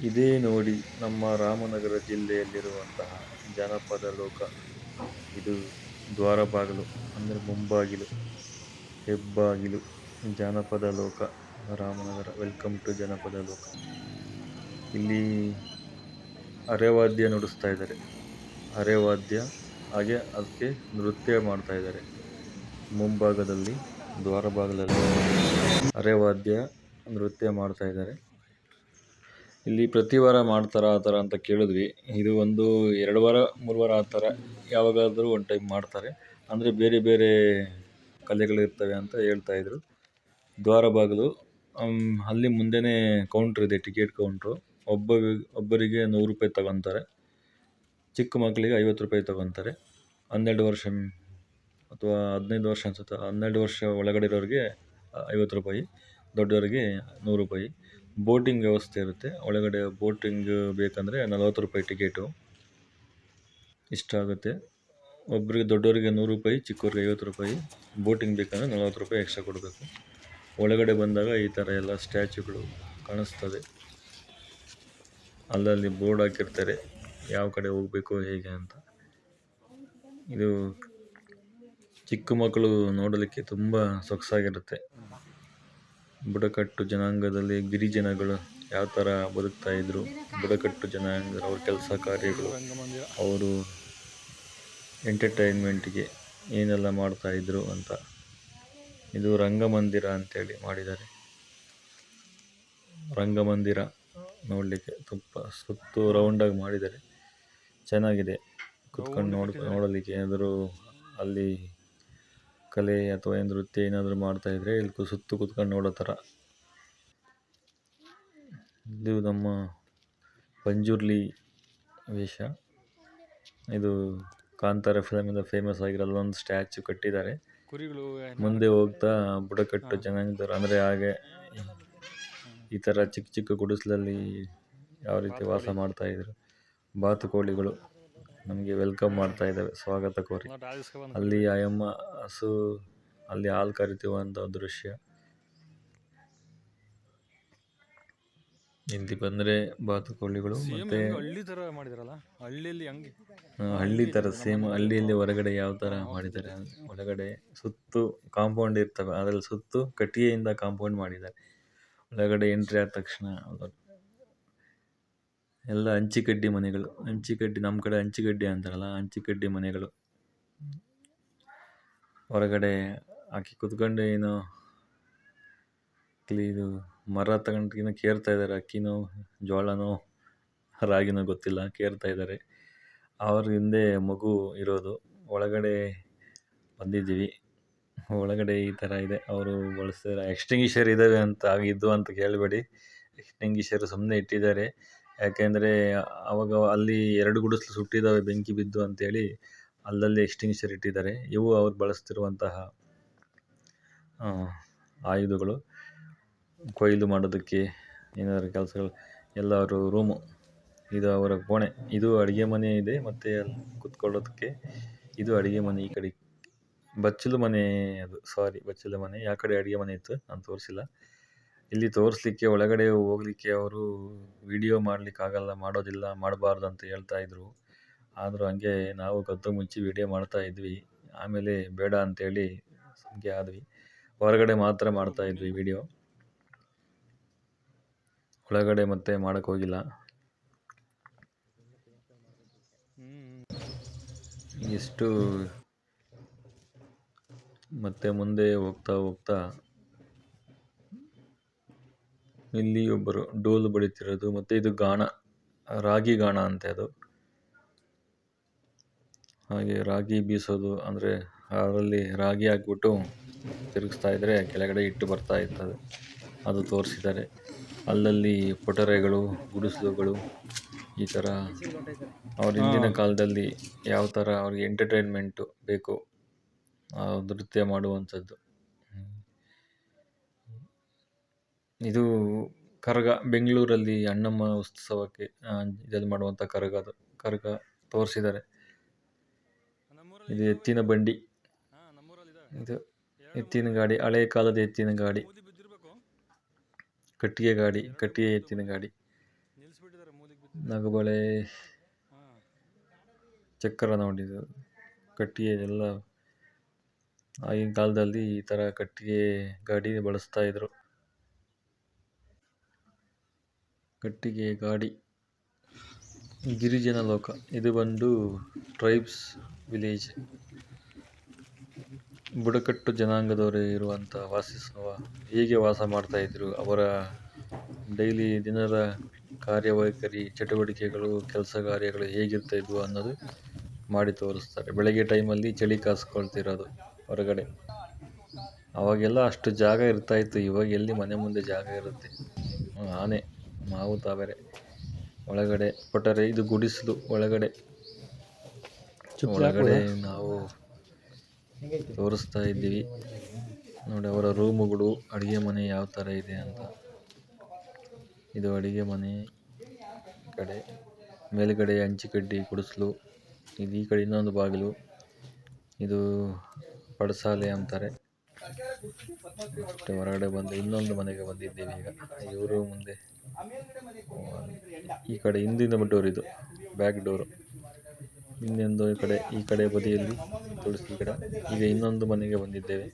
ಇದೇ ನೋಡಿ ನಮ್ಮ ರಾಮನಗರ ಜಿಲ್ಲೆಯಲ್ಲಿರುವಂತಹ ಜನಪದ ಲೋಕ. ಇದು ದ್ವಾರಬಾಗಿಲು, ಅಂದರೆ ಮುಂಬಾಗಿಲು, ಹೆಬ್ಬಾಗಿಲು, ಜಾನಪದ ಲೋಕ, ರಾಮನಗರ. ವೆಲ್ಕಮ್ ಟು ಜನಪದ ಲೋಕ. ಇಲ್ಲಿ ಅರೆವಾದ್ಯ ನುಡಿಸ್ತಾ ಇದ್ದಾರೆ. ಅರೆವಾದ್ಯ, ಹಾಗೆ ಅದಕ್ಕೆ ನೃತ್ಯ ಮಾಡ್ತಾ ಇದ್ದಾರೆ. ಮುಂಭಾಗದಲ್ಲಿ ದ್ವಾರ ಬಾಗಿಲಲ್ಲಿ ಅರೆವಾದ್ಯ ನೃತ್ಯ ಮಾಡ್ತಾ ಇದ್ದಾರೆ. ಇಲ್ಲಿ ಪ್ರತಿ ವಾರ ಮಾಡ್ತಾರ ಆ ಥರ ಅಂತ ಕೇಳಿದ್ವಿ. ಇದು ಒಂದು ಎರಡು ವಾರ, ಮೂರು ವಾರ ಆ ಥರ ಯಾವಾಗಾದರೂ ಒಂದು ಟೈಮ್ ಮಾಡ್ತಾರೆ. ಅಂದರೆ ಬೇರೆ ಬೇರೆ ಕಲೆಗಳಿರ್ತವೆ ಅಂತ ಹೇಳ್ತಾಯಿದ್ರು ದ್ವಾರ ಬಾಗಿಲು ಅಲ್ಲಿ ಮುಂದೆನೇ ಕೌಂಟ್ರ್ ಇದೆ ಟಿಕೆಟ್ ಕೌಂಟ್ರು ಒಬ್ಬ, ಒಬ್ಬರಿಗೆ ನೂರು ರೂಪಾಯಿ ತಗೊತಾರೆ. ಚಿಕ್ಕ ಮಕ್ಕಳಿಗೆ ಐವತ್ತು ರೂಪಾಯಿ ತಗೊತಾರೆ. ಹನ್ನೆರಡು ವರ್ಷ, ಅಥವಾ ಹದಿನೈದು ವರ್ಷ ಅನ್ಸುತ್ತೆ. ಹನ್ನೆರಡು ವರ್ಷ ಒಳಗಡೆ ಇರೋರಿಗೆ ಐವತ್ತು ರೂಪಾಯಿ, ದೊಡ್ಡವರಿಗೆ ನೂರು ರೂಪಾಯಿ. ಬೋಟಿಂಗ್ ವ್ಯವಸ್ಥೆ ಇರುತ್ತೆ. ಒಳಗಡೆ ಬೋಟಿಂಗ್ ಬೇಕಂದರೆ ನಲವತ್ತು ರೂಪಾಯಿ ಟಿಕೆಟು. ಇಷ್ಟ ಆಗುತ್ತೆ. ಒಬ್ಬರಿಗೆ ದೊಡ್ಡವರಿಗೆ ನೂರು ರೂಪಾಯಿ, ಚಿಕ್ಕವ್ರಿಗೆ ಐವತ್ತು ರೂಪಾಯಿ. ಬೋಟಿಂಗ್ ಬೇಕಂದರೆ ನಲ್ವತ್ತು ರೂಪಾಯಿ ಎಕ್ಸ್ಟ್ರಾ ಕೊಡಬೇಕು. ಒಳಗಡೆ ಬಂದಾಗ ಈ ಥರ ಎಲ್ಲ ಸ್ಟ್ಯಾಚುಗಳು ಕಾಣಿಸ್ತದೆ. ಅಲ್ಲಲ್ಲಿ ಬೋರ್ಡ್ ಹಾಕಿರ್ತಾರೆ, ಯಾವ ಕಡೆ ಹೋಗಬೇಕು, ಹೇಗೆ ಅಂತ. ಇದು ಚಿಕ್ಕ ಮಕ್ಕಳು ನೋಡಲಿಕ್ಕೆ ತುಂಬ ಸೊಗಸಾಗಿರುತ್ತೆ. ಬುಡಕಟ್ಟು ಜನಾಂಗದಲ್ಲಿ ಗಿರಿಜನಗಳು ಯಾವ ಥರ ಬದುಕ್ತಾ ಇದ್ದರು ಬುಡಕಟ್ಟು ಜನಾಂಗ ಅವ್ರ ಕೆಲಸ ಕಾರ್ಯಗಳು, ಅವರು ಎಂಟರ್ಟೈನ್ಮೆಂಟಿಗೆ ಏನೆಲ್ಲ ಮಾಡ್ತಾ ಇದ್ದರು ಅಂತ ಇದು ರಂಗಮಂದಿರ ಅಂತೇಳಿ ಮಾಡಿದ್ದಾರೆ. ರಂಗಮಂದಿರ ನೋಡಲಿಕ್ಕೆ ತುಂಬ ಸುತ್ತು ರೌಂಡಾಗಿ ಮಾಡಿದ್ದಾರೆ. ಚೆನ್ನಾಗಿದೆ. ಕುತ್ಕೊಂಡು ನೋಡಿ ನೋಡಲಿಕ್ಕೆ ಏನಾದರೂ ಅಲ್ಲಿ ಕಲೆ ಅಥವಾ ಏನು ನೃತ್ಯ ಏನಾದರೂ ಮಾಡ್ತಾಯಿದ್ರೆ ಇಲ್ಲಿ ಸುತ್ತು ಕೂತ್ಕೊಂಡು ನೋಡೋ ಥರ. ಇದು ನಮ್ಮ ಪಂಜುರ್ಲಿ ವೇಷ. ಇದು ಕಾಂತಾರ ಫಿಲಮಿಂದ ಫೇಮಸ್ ಆಗಿರೋ ಒಂದು ಸ್ಟ್ಯಾಚು ಕಟ್ಟಿದ್ದಾರೆ. ಕುರಿಗಳು ಮುಂದೆ ಹೋಗ್ತಾ ಬುಡಕಟ್ಟು ಜನಾಂಗದವರು. ಅಂದರೆ ಹಾಗೆ ಈ ಥರ ಚಿಕ್ಕ ಚಿಕ್ಕ ಗುಡಿಸಲಲ್ಲಿ ಯಾವ ರೀತಿ ವಾಸ ಮಾಡ್ತಾಯಿದ್ರು ಬಾತುಕೋಳಿಗಳು. ನಮಗೆ ವೆಲ್ಕಮ್ ಮಾಡ್ತಾ ಇದ್ದಾವೆ. ಸ್ವಾಗತ ಕೋರಿ. ಅಲ್ಲಿ ಆಯಮ್ಮ ಹಸು ಅಲ್ಲಿ ಹಾಲು ಕರಿತಿರುವಂಥ ದೃಶ್ಯ. ಇಲ್ಲಿ ಬಂದರೆ ಬಾತುಕೋಳಿಗಳು ಮತ್ತೆ ಹಳ್ಳಿ ತರ ಮಾಡಿದಾರಲ್ಲ? ಹಳ್ಳಿಯಲ್ಲಿ ಹಂಗೆ. ಹಳ್ಳಿ ಥರ ಸೇಮ್ ಹಳ್ಳಿಯಲ್ಲಿ ಹೊರಗಡೆ ಯಾವ ತರ ಮಾಡಿದ್ದಾರೆ? ಒಳಗಡೆ ಸುತ್ತು ಕಾಂಪೌಂಡ್ ಇರ್ತವೆ. ಅದ್ರಲ್ಲಿ ಸುತ್ತು ಕಟ್ಟಿಗೆಯಿಂದ ಕಾಂಪೌಂಡ್ ಮಾಡಿದ್ದಾರೆ. ಒಳಗಡೆ ಎಂಟ್ರಿ ಆದ ತಕ್ಷಣ ಎಲ್ಲ ಹಂಚಿಕಡ್ಡಿ ಮನೆಗಳು. ಹಂಚಿಕಡ್ಡಿ ನಮ್ಮ ಕಡೆ ಹಂಚಿಕಡ್ಡಿ ಅಂತಾರಲ್ಲ, ಹಂಚಿಕಡ್ಡಿ ಮನೆಗಳು. ಹೊರಗಡೆ ಹಾಕಿ ಕುತ್ಕೊಂಡು ಏನೋ ಇದು ಮರ ತಗೊಂಡು ಕೇರ್ತಾ ಇದ್ದಾರೆ ಅಕ್ಕಿನೋ ಜೋಳನೋ ರಾಗಿನೋ ಗೊತ್ತಿಲ್ಲ, ಕೇರ್ತಾ ಇದ್ದಾರೆ ಅವ್ರ ಹಿಂದೆ ಮಗು ಇರೋದು. ಒಳಗಡೆ ಬಂದಿದ್ದೀವಿ. ಒಳಗಡೆ ಈ ಥರ ಇದೆ. ಅವರು ಬಳಸ್ತಾರೆ ಎಕ್ಸ್ಟಿಂಗಿಷರ್ ಇದ್ದಾವೆ ಅಂತ ಆಗಿದ್ದು ಅಂತ ಕೇಳಬೇಡಿ. ಎಕ್ಸ್ಟಿಂಗಿಷರ್ ಸುಮ್ಮನೆ ಇಟ್ಟಿದ್ದಾರೆ. ಯಾಕೆಂದರೆ ಅವಾಗ ಅಲ್ಲಿ ಎರಡು ಗುಡಿಸ್ಲು ಸುಟ್ಟಿದ್ದಾವೆ ಬೆಂಕಿ ಬಿದ್ದು ಅಂತೇಳಿ ಅಲ್ಲಲ್ಲಿ ಎಕ್ಸ್ಟಿಂಗಿಷರ್ ಇಟ್ಟಿದ್ದಾರೆ. ಇವು ಅವ್ರು ಬಳಸ್ತಿರುವಂತಹ ಆಯುಧಗಳು. ಕೊಯ್ಲು ಮಾಡೋದಕ್ಕೆ ಏನಾದರೂ ಕೆಲಸಗಳು ಎಲ್ಲ ಅವರು ರೂಮು, ಇದು ಅವರ ಕೋಣೆ. ಇದು ಅಡುಗೆ ಮನೆ ಇದೆ, ಮತ್ತು ಅಲ್ಲಿ ಕುತ್ಕೊಳ್ಳೋದಕ್ಕೆ ಇದು ಅಡುಗೆ ಮನೆ ಈ ಕಡೆ. ಬಚ್ಚಲು ಮನೆ ಅದು ಸಾರಿ ಬಚ್ಚಲು ಮನೆ. ಆ ಕಡೆ ಅಡುಗೆ ಮನೆ ಇತ್ತು, ನಾನು ತೋರಿಸಿಲ್ಲ. ಇಲ್ಲಿ ತೋರಿಸ್ಲಿಕ್ಕೆ, ಒಳಗಡೆ ಹೋಗ್ಲಿಕ್ಕೆ ಅವರು ವಿಡಿಯೋ ಮಾಡ್ಲಿಕ್ಕೆ ಆಗಲ್ಲ ಮಾಡೋದಿಲ್ಲ ಮಾಡಬಾರ್ದು ಅಂತ ಹೇಳ್ತಾ ಇದ್ರು. ಆದರೂ ಹಂಗೆ ನಾವು ಕದ್ದು ಮುಚ್ಚಿ ವಿಡಿಯೋ ಮಾಡ್ತಾ ಇದ್ವಿ. ಆಮೇಲೆ ಬೇಡ ಅಂತೇಳಿ ಸುಮ್ಕೆ ಆದ್ವಿ. ಹೊರಗಡೆ ಮಾತ್ರ ಮಾಡ್ತಾ ಇದ್ವಿ ವಿಡಿಯೋ ಒಳಗಡೆ ಮತ್ತೆ ಮಾಡೋಕ್ಕೆ ಹೋಗಿಲ್ಲ. ಇಷ್ಟು ಮತ್ತೆ ಮುಂದೆ ಹೋಗ್ತಾ ಹೋಗ್ತಾ ಇಲ್ಲಿ ಒಬ್ಬರು ಡೋಲು ಬಡಿತಿರೋದು ಮತ್ತೆ ಇದು ಗಾಣ ರಾಗಿ ಗಾಣ ಅಂತೆ ಅದು. ಹಾಗೆ ರಾಗಿ ಬೀಸೋದು ಅಂದರೆ ಅದರಲ್ಲಿ ರಾಗಿ ಹಾಕ್ಬಿಟ್ಟು ತಿರುಗಿಸ್ತಾ ಇದ್ದರೆ ಕೆಳಗಡೆ ಇಟ್ಟು ಬರ್ತಾ ಇರ್ತದೆ. ಅದು ತೋರಿಸಿದ್ದಾರೆ. ಅಲ್ಲಲ್ಲಿ ಪೊಟರೆಗಳು ಗುಡಿಸಲುಗಳು ಈ ಥರ ಅವ್ರ ಹಿಂದಿನ ಕಾಲದಲ್ಲಿ ಯಾವ ಥರ ಅವ್ರಿಗೆ ಎಂಟರ್ಟೈನ್ಮೆಂಟು ಬೇಕು ನೃತ್ಯ ಮಾಡುವಂಥದ್ದು. ಇದು ಕರಗ, ಬೆಂಗಳೂರಲ್ಲಿ ಅಣ್ಣಮ್ಮ ಉತ್ಸವಕ್ಕೆ ಇದನ್ನು ಮಾಡುವಂಥ ಕರಗ ಅದು, ಕರಗ ತೋರಿಸಿದ್ದಾರೆ. ಇದು ಎತ್ತಿನ ಬಂಡಿ. ಇದೆ ಎತ್ತಿನ ಗಾಡಿ, ಹಳೆ ಕಾಲದ ಎತ್ತಿನ ಗಾಡಿ. ಕಟ್ಟಿಗೆ ಗಾಡಿ, ಕಟ್ಟಿಗೆ ಎತ್ತಿನ ಗಾಡಿ. ನಗಬಳೆ, ಚಕ್ರ ನೋಡಿದ್ದು ಕಟ್ಟಿಗೆ ಎಲ್ಲ ಆಗಿನ ಕಾಲದಲ್ಲಿ ಈ ಥರ ಕಟ್ಟಿಗೆ ಗಾಡಿ ಬಳಸ್ತಾ ಇದ್ರು. ಕಟ್ಟಿಗೆ ಗಾಡಿ. ಗಿರಿಜನ ಲೋಕ ಇದು ಬಂದು ಟ್ರೈಬ್ಸ್ ವಿಲೇಜ್. ಬುಡಕಟ್ಟು ಜನಾಂಗದವರೇ ಇರುವಂಥ ವಾಸಿಸುವ, ಹೇಗೆ ವಾಸ ಮಾಡ್ತಾಯಿದ್ರು ಅವರ ಡೈಲಿ ದಿನದ ಕಾರ್ಯವೈಖರಿ, ಚಟುವಟಿಕೆಗಳು, ಕೆಲಸ ಕಾರ್ಯಗಳು ಹೇಗಿರ್ತಾ ಇದ್ವು ಅನ್ನೋದು ಮಾಡಿ ತೋರಿಸ್ತಾರೆ. ಬೆಳಗ್ಗೆ ಟೈಮಲ್ಲಿ ಚಳಿ ಕಾಸ್ಕೊಳ್ತಿರೋದು ಹೊರಗಡೆ. ಅವಾಗೆಲ್ಲ ಅಷ್ಟು ಜಾಗ ಇರ್ತಾ ಇತ್ತು, ಇವಾಗ ಎಲ್ಲಿ ಮನೆ ಮುಂದೆ ಜಾಗ ಇರುತ್ತೆ? ಆನೆ. ಮಾವು ತಾವರೆ. ಒಳಗಡೆ ಕೊಟ್ಟರೆ ಇದು ಗುಡಿಸಲು ಒಳಗಡೆ. ಒಳಗಡೆ ನಾವು ತೋರಿಸ್ತಾ ಇದ್ದೀವಿ. ನೋಡಿ ಅವರ ರೂಮುಗಳು ಅಡುಗೆ ಮನೆ ಯಾವ ಥರ ಇದೆ ಅಂತ. ಇದು ಅಡುಗೆ ಮನೆ ಕಡೆ. ಮೇಲ್ಗಡೆ ಹಂಚಿಕಡ್ಡಿ ಗುಡಿಸಲು ಇದು ಈ ಕಡೆ ಇನ್ನೊಂದು ಬಾಗಿಲು. ಇದು ಪಡಸಾಲೆ ಅಂತಾರೆ. ಅಷ್ಟೇ ಹೊರಗಡೆ ಬಂದು ಇನ್ನೊಂದು ಮನೆಗೆ ಬಂದಿದ್ದೀವಿ ಈಗ. ಇವರು ಮುಂದೆ ಈ ಕಡೆ ಹಿಂದಿನ ಡೋರ್ ಇದು ಬ್ಯಾಕ್ ಡೋರು ಇನ್ನೊಂದು ಈ ಕಡೆ ಈ ಕಡೆ ಬದಿಯಲ್ಲಿ ತುಳಸಿ ಗಿಡ. ಈಗ ಇನ್ನೊಂದು ಮನೆಗೆ ಬಂದಿದ್ದೇವೆ.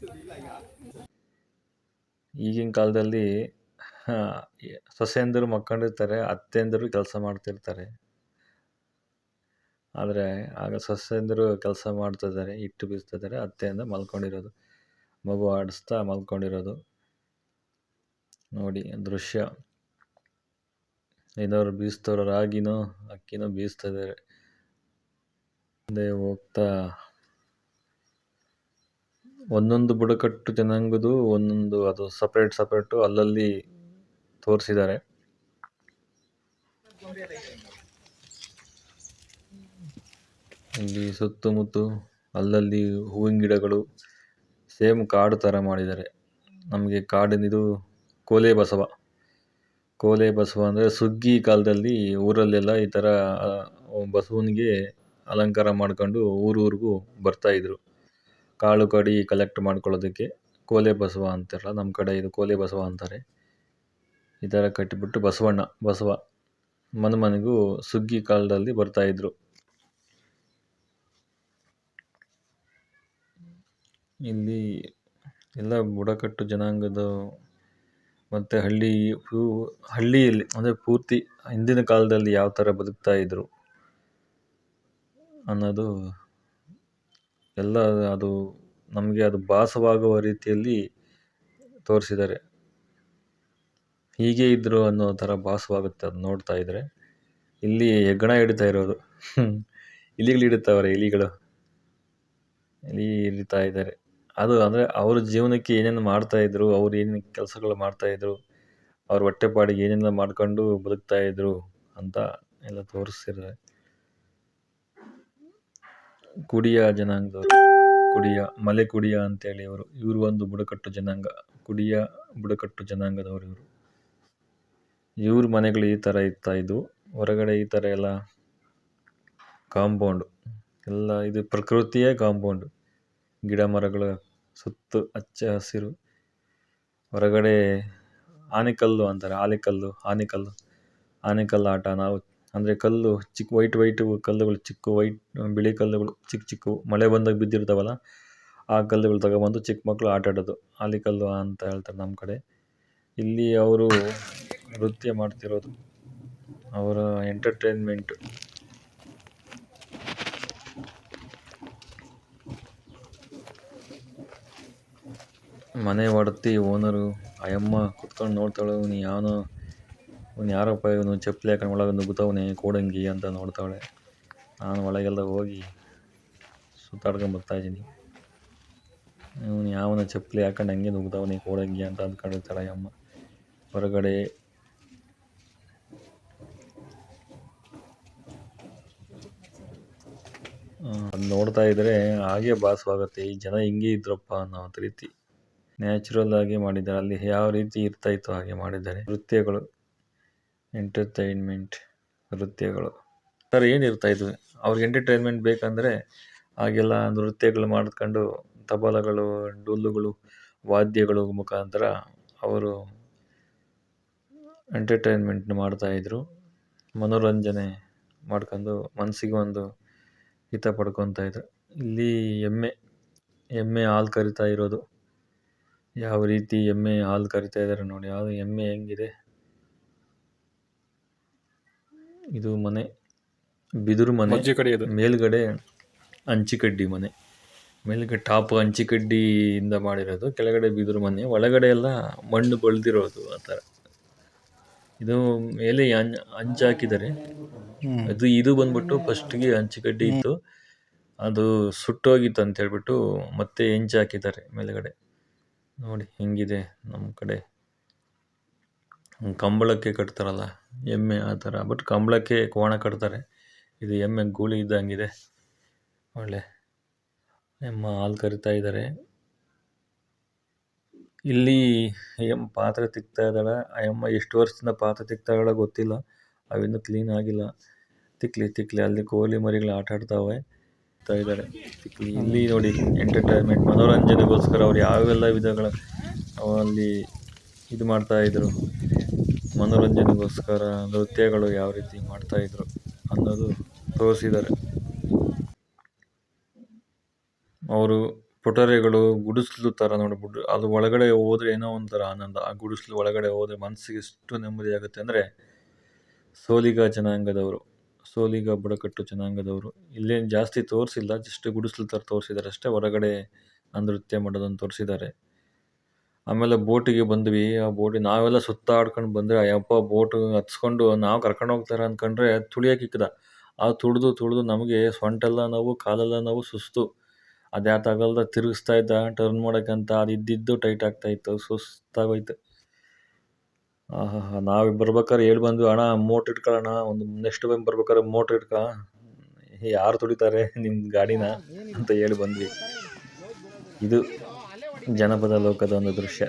ಈಗಿನ ಕಾಲದಲ್ಲಿ ಸೊಸೆಯಂದರು ಮಕ್ಕೊಂಡಿರ್ತಾರೆ ಅತ್ತೆಯಂದಿರು ಕೆಲಸ ಮಾಡ್ತಿರ್ತಾರೆ. ಆದರೆ ಆಗ ಸೊಸೆಯಂದರು ಕೆಲಸ ಮಾಡ್ತಿದ್ದಾರೆ ಇಟ್ಟು ಬೀಸ್ತಿದ್ದಾರೆ ಅತ್ತೆಯಿಂದ ಮಲ್ಕೊಂಡಿರೋದು. ಮಗು ಆಡಿಸ್ತಾ ಮಲ್ಕೊಂಡಿರೋದು. ನೋಡಿ, ದೃಶ್ಯ. ಏನಾದ್ರು ಬೀಸ್ತಾರೆ ರಾಗಿನೋ, ಅಕ್ಕಿನೋ ಬೀಸ್ತಾ ಇದ್ದಾರೆ. ಮುಂದೆ ಹೋಗ್ತಾ, ಒಂದೊಂದು ಬುಡಕಟ್ಟು ಜನಾಂಗದ್ದು ಒಂದೊಂದು, ಅದು ಸಪ್ರೇಟ್ ಸಪ್ರೇಟು ಅಲ್ಲಲ್ಲಿ ತೋರಿಸಿದ್ದಾರೆ. ಇಲ್ಲಿ ಸುತ್ತಮುತ್ತ ಅಲ್ಲಲ್ಲಿ ಹೂವಿನ ಗಿಡಗಳು, ಸೇಮ್ ಕಾಡು ಥರ ಮಾಡಿದ್ದಾರೆ. ನಮಗೆ ಕಾಡಿನಿದು ಕೋಲೆ ಬಸವ. ಕೋಲೆ ಬಸವ ಅಂದರೆ ಸುಗ್ಗಿ ಕಾಲದಲ್ಲಿ ಊರಲ್ಲೆಲ್ಲ ಈ ಥರ ಬಸವನಿಗೆ ಅಲಂಕಾರ ಮಾಡ್ಕೊಂಡು ಊರೂರಿಗೂ ಬರ್ತಾಯಿದ್ರು ಕಾಳು ಕಡಿ ಕಲೆಕ್ಟ್ ಮಾಡ್ಕೊಳ್ಳೋದಕ್ಕೆ. ಕೋಲೆ ಬಸವ ಅಂತಾರಲ್ಲ ನಮ್ಮ ಕಡೆ ಇದು ಕೋಲೆ ಬಸವ ಅಂತಾರೆ. ಈ ಥರ ಕಟ್ಟಿಬಿಟ್ಟು ಬಸವಣ್ಣ, ಬಸವ ಮನೆ ಮನೆಗೂ ಸುಗ್ಗಿ ಕಾಲದಲ್ಲಿ ಬರ್ತಾಯಿದ್ರು ಇಲ್ಲಿ ಎಲ್ಲ ಬುಡಕಟ್ಟು ಜನಾಂಗದ ಮತ್ತು ಹಳ್ಳಿ ಹಳ್ಳಿಯಲ್ಲಿ, ಅಂದರೆ ಪೂರ್ತಿ ಹಿಂದಿನ ಕಾಲದಲ್ಲಿ ಯಾವ ಥರ ಬದುಕ್ತಾ ಇದ್ರು ಅನ್ನೋದು ಎಲ್ಲ ಅದು ನಮಗೆ ಅದು ಭಾಸವಾಗುವ ರೀತಿಯಲ್ಲಿ ತೋರಿಸಿದ್ದಾರೆ. ಹೀಗೆ ಇದ್ದರು ಅನ್ನೋ ಥರ ಭಾಸವಾಗುತ್ತೆ ಅದು ನೋಡ್ತಾ ಇದ್ದರೆ ಇಲ್ಲಿ ಹೆಗ್ಗಣ ಹಿಡಿತಾ ಇರೋದು. ಇಲಿಗಳು ಹಿಡಿತಾವ್ರೆ, ಇಲಿಗಳು. ಇಲಿ ಹಿಡಿತಾ ಇದ್ದಾರೆ. ಅದು ಅಂದರೆ ಅವ್ರ ಜೀವನಕ್ಕೆ ಏನೇನು ಮಾಡ್ತಾ ಇದ್ರು, ಅವ್ರು ಏನೇನು ಕೆಲಸಗಳು ಮಾಡ್ತಾ ಇದ್ದರು ಅವ್ರ ಹೊಟ್ಟೆಪಾಡಿಗೆ ಏನೆಲ್ಲ ಮಾಡ್ಕೊಂಡು ಬದುಕ್ತಾ ಇದ್ದರು ಅಂತ ಎಲ್ಲ ತೋರಿಸ್ತಿದ್ದಾರೆ ಕುಡಿಯ ಜನಾಂಗದವರು, ಕುಡಿಯ, ಮಲೆ ಕುಡಿಯ ಅಂತೇಳಿ ಇವರು ಇವರು ಒಂದು ಬುಡಕಟ್ಟು ಜನಾಂಗ, ಕುಡಿಯ ಬುಡಕಟ್ಟು ಜನಾಂಗದವರು ಇವರು. ಇವ್ರ ಮನೆಗಳು ಈ ಥರ ಇರ್ತಾ ಇದ್ವು, ಹೊರಗಡೆ ಈ ಥರ ಎಲ್ಲ ಕಾಂಪೌಂಡು, ಎಲ್ಲ ಇದು ಪ್ರಕೃತಿಯೇ ಕಾಂಪೌಂಡು. ಗಿಡ ಮರಗಳ ಸುತ್ತು ಹಚ್ಚ ಹಸಿರು, ಹೊರಗಡೆ ಆನೆಕಲ್ಲು ಅಂತಾರೆ. ಆಲಿಕಲ್ಲು, ಆನೆಕಲ್ಲು ಆನೆಕಲ್ಲು ಆಟ. ನಾವು ಅಂದರೆ ಕಲ್ಲು ಚಿಕ್ಕ ವೈಟ್ ವೈಟು ಕಲ್ಲುಗಳು ಚಿಕ್ಕ ವೈಟ್, ಬಿಳಿ ಕಲ್ಲುಗಳು ಚಿಕ್ಕ ಚಿಕ್ಕ. ಮಳೆ ಬಂದಾಗ ಬಿದ್ದಿರ್ತಾವಲ್ಲ, ಆ ಕಲ್ಲುಗಳು ತಗೊಬಂದು ಚಿಕ್ಕ ಮಕ್ಕಳು ಆಟ ಆಡೋದು. ಆಲಿಕಲ್ಲು ಅಂತ ಹೇಳ್ತಾರೆ ನಮ್ಮ ಕಡೆ. ಇಲ್ಲಿ ಅವರು ನೃತ್ಯ ಮಾಡ್ತಿರೋದು. ಅವರ ಎಂಟರ್ಟೈನ್ಮೆಂಟ್ ಮನೆ ಒಡತಿ ಓನರು ಆಯಮ್ಮ ಕುತ್ಕೊಂಡು ನೋಡ್ತಾಳೆ ಇವ್ನು ಯಾವನೋ ಇವನು ಯಾರಪ್ಪ? ಇವನು ಚಪ್ಪಲಿ ಹಾಕೊಂಡು ಒಳಗೆ ನುಗ್ಗುತ್ತವನೆ ಕೋಡಂಗಿ ಅಂತ ನೋಡ್ತಾಳೆ. ನಾನು ಒಳಗೆಲ್ಲ ಹೋಗಿ ಸುತ್ತಾಡ್ಕೊಂಡು ಬರ್ತಾಯಿದ್ದೀನಿ ಇವನು ಯಾವನ ಚಪ್ಪಲಿ ಹಾಕೊಂಡು ಹಂಗೆ ನುಗ್ಗುತ್ತವನೆ ಕೋಡಂಗಿ ಅಂತ ಅಂದ್ಕೊಂಡಿರ್ತಾಳೆ ಅಮ್ಮ ಹೊರಗಡೆ ಅದು ನೋಡ್ತಾ ಇದ್ದರೆ ಹಾಗೆ ಭಾಸವಾಗುತ್ತೆ ಈ ಜನ ಹಿಂಗೆ ಇದ್ರಪ್ಪ ಅನ್ನೋ ರೀತಿ. ನ್ಯಾಚುರಲ್ ಆಗಿ ಮಾಡಿದ್ದಾರೆ. ಅಲ್ಲಿ ಯಾವ ರೀತಿ ಇರ್ತಾ ಇತ್ತು ಹಾಗೆ ಮಾಡಿದ್ದಾರೆ. ನೃತ್ಯಗಳು, ಎಂಟರ್ಟೈನ್ಮೆಂಟ್ ನೃತ್ಯಗಳು. ಸರ್ ಏನಿರ್ತಾ ಇರ್ತಾ ಇದ್ವು ಅವ್ರಿಗೆ ಎಂಟರ್ಟೈನ್ಮೆಂಟ್ ಬೇಕಂದರೆ ಆಗೆಲ್ಲ ನೃತ್ಯಗಳು ಮಾಡ್ಕೊಂಡು ತಬಲಗಳು ಡೊಳ್ಳುಗಳು ವಾದ್ಯಗಳು ಮುಖಾಂತರ ಅವರು ಎಂಟರ್ಟೈನ್ಮೆಂಟ್ನ ಮಾಡ್ತಾಯಿದ್ರು. ಮನೋರಂಜನೆ ಮಾಡ್ಕೊಂಡು ಮನಸ್ಸಿಗೆ ಒಂದು ಹಿತ ಪಡ್ಕೊತಾ ಇದ್ರು ಇಲ್ಲಿ ಎಮ್ಮೆ ಎಮ್ಮೆ ಹಾಲು ಕರಿತಾ ಇರೋದು. ಯಾವ ರೀತಿ ಎಮ್ಮೆ ಹಾಲು ಕರಿತಾ ಇದ್ದಾರೆ ನೋಡಿ ಯಾವ ಎಮ್ಮೆ ಹೆಂಗಿದೆ? ಇದು ಮನೆ ಬಿದಿರು ಮನೆ ಕಡೆ ಇದು ಮೇಲ್ಗಡೆ ಅಂಚಿಕಡ್ಡಿ ಮನೆ. ಮೇಲ್ಗಡೆ ಟಾಪ್ ಹಂಚಿಕಡ್ಡಿಯಿಂದ ಮಾಡಿರೋದು ಕೆಳಗಡೆ ಬಿದಿರು ಮನೆ ಒಳಗಡೆ ಎಲ್ಲ ಮಣ್ಣು ಬಳ್ದಿರೋದು ಆ ಥರ. ಇದು ಮೇಲೆ ಹಂಚ್ ಹಾಕಿದ್ದಾರೆ. ಅದು ಇದು ಬಂದ್ಬಿಟ್ಟು ಫಸ್ಟ್ಗೆ ಹಂಚಿಕಡ್ಡಿ ಇತ್ತು. ಅದು ಸುಟ್ಟೋಗಿತ್ತು ಅಂತ ಹೇಳ್ಬಿಟ್ಟು ಮತ್ತೆ ಹೆಂಚು ಹಾಕಿದ್ದಾರೆ ಮೇಲ್ಗಡೆ. ನೋಡಿ, ಹೆಂಗಿದೆ ನಮ್ಮ ಕಡೆ. ಕಂಬಳಕ್ಕೆ ಕಟ್ತಾರಲ್ಲ, ಎಮ್ಮೆ ಆ ಥರ. ಬಟ್ ಕಂಬಳಕ್ಕೆ ಕೋಣ ಕಟ್ತಾರೆ. ಇದು ಎಮ್ಮೆ ಗೂಳಿ ಇದ್ದಂಗಿದೆ. ಒಳ್ಳೆ ಎಮ್ಮ ಹಾಲು ಕರಿತಾ ಇದ್ದಾರೆ. ಇಲ್ಲಿ ಎಮ್ಮ ಪಾತ್ರೆ ತಿಕ್ತಾ ಇದ್ದಾಳೆ. ಎಮ್ಮ ಎಷ್ಟು ವರ್ಷದಿಂದ ಪಾತ್ರೆ ತಿಕ್ತಾ ಇದ್ದಾಳೆ ಗೊತ್ತಿಲ್ಲ. ಅವಿನ್ನೂ ಕ್ಲೀನ್ ಆಗಿಲ್ಲ. ತಿಕ್ಲಿ ತಿಕ್ಲಿ, ಅಲ್ಲಿ ಕೋಳಿ ಮರಿಗಳು ಆಟ ಆಡ್ತಾವೆ. ತಾ ಇದ್ದಾರೆ. ಇಲ್ಲಿ ನೋಡಿ ಎಂಟರ್ಟೈನ್ಮೆಂಟ್ ಮನೋರಂಜನೆಗೋಸ್ಕರ ಅವ್ರು ಯಾವೆಲ್ಲ ವಿಧಗಳ ಅಲ್ಲಿ ಇದು ಮಾಡ್ತಾ ಇದ್ರು. ಮನೋರಂಜನೆಗೋಸ್ಕರ ನೃತ್ಯಗಳು ಯಾವ ರೀತಿ ಮಾಡ್ತಾ ಇದ್ರು ಅನ್ನೋದು ತೋರಿಸಿದ್ದಾರೆ. ಅವರು ಪುಟರೆಗಳು ಗುಡಿಸ್ಲು ಥರ ನೋಡಿ ಅದು ಒಳಗಡೆ ಹೋದ್ರೆ ಏನೋ ಒಂಥರ ಆನಂದ. ಆ ಗುಡಿಸ್ಲು ಒಳಗಡೆ ಹೋದ್ರೆ ಮನಸ್ಸಿಗೆ ಎಷ್ಟು ನೆಮ್ಮದಿ ಆಗುತ್ತೆ ಅಂದರೆ ಸೋಲಿಗ ಜನಾಂಗದವರು. ಸೋಲಿಗ ಬುಡಕಟ್ಟು ಜನಾಂಗದವರು. ಇಲ್ಲೇನು ಜಾಸ್ತಿ ತೋರಿಸಿಲ್ಲ, ಜಸ್ಟ್ ಗುಡಿಸಲ್ ಥರ ತೋರಿಸಿದ್ದಾರೆ ಅಷ್ಟೇ, ಹೊರಗಡೆ ನೃತ್ಯ ಮಾಡೋದನ್ನು ತೋರಿಸಿದ್ದಾರೆ ಆಮೇಲೆ ಬೋಟಿಗೆ ಬಂದ್ವಿ, ಆ ಬೋಟಿ ನಾವೆಲ್ಲ ಸುತ್ತಾಡ್ಕೊಂಡು ಬಂದರೆ, ಅಯ್ಯಪ್ಪ ಬೋಟ್ ಹತ್ಸ್ಕೊಂಡು ನಾವು ಕರ್ಕೊಂಡು ಹೋಗ್ತಾರೆ ಅಂದ್ಕೊಂಡ್ರೆ ಇಕ್ಕದ. ಆ ತುಳಿದು ತುಳಿದು ನಮಗೆ ಸೊಂಟೆಲ್ಲ ನೋವು, ಕಾಲೆಲ್ಲ ನೋವು ಸುಸ್ತು. ಅದ್ಯಾತಾಗಲ್ದ ತಿರುಗಿಸ್ತಾ ಇದ್ದ ಟರ್ನ್ ಮಾಡೋಕ್ಕಂತ ಅದು ಇದ್ದಿದ್ದು ಟೈಟ್ ಆಗ್ತಾ ಇತ್ತು ಹಾಂ ಆಹಾ ನಾವು ಬರ್ಬೇಕಾದ್ರೆ ಹೇಳಿ ಬಂದ್ವಿ. ಅಣ್ಣ ಮೋಟ್ರ್ ಇಟ್ಕೊಳ್ಳೋಣ. ಒಂದು ನೆಕ್ಸ್ಟ್ ಟೈಮ್ ಬರ್ಬೇಕಾದ್ರೆ ಮೋಟ್ರ್ ಇಟ್ಕ. ಯಾರು ತುಳಿತಾರೆ ನಿಮ್ಮ ಗಾಡಿನ ಅಂತ ಹೇಳಿ ಬಂದ್ವಿ. ಇದು ಜನಪದ ಲೋಕದ ಒಂದು ದೃಶ್ಯ.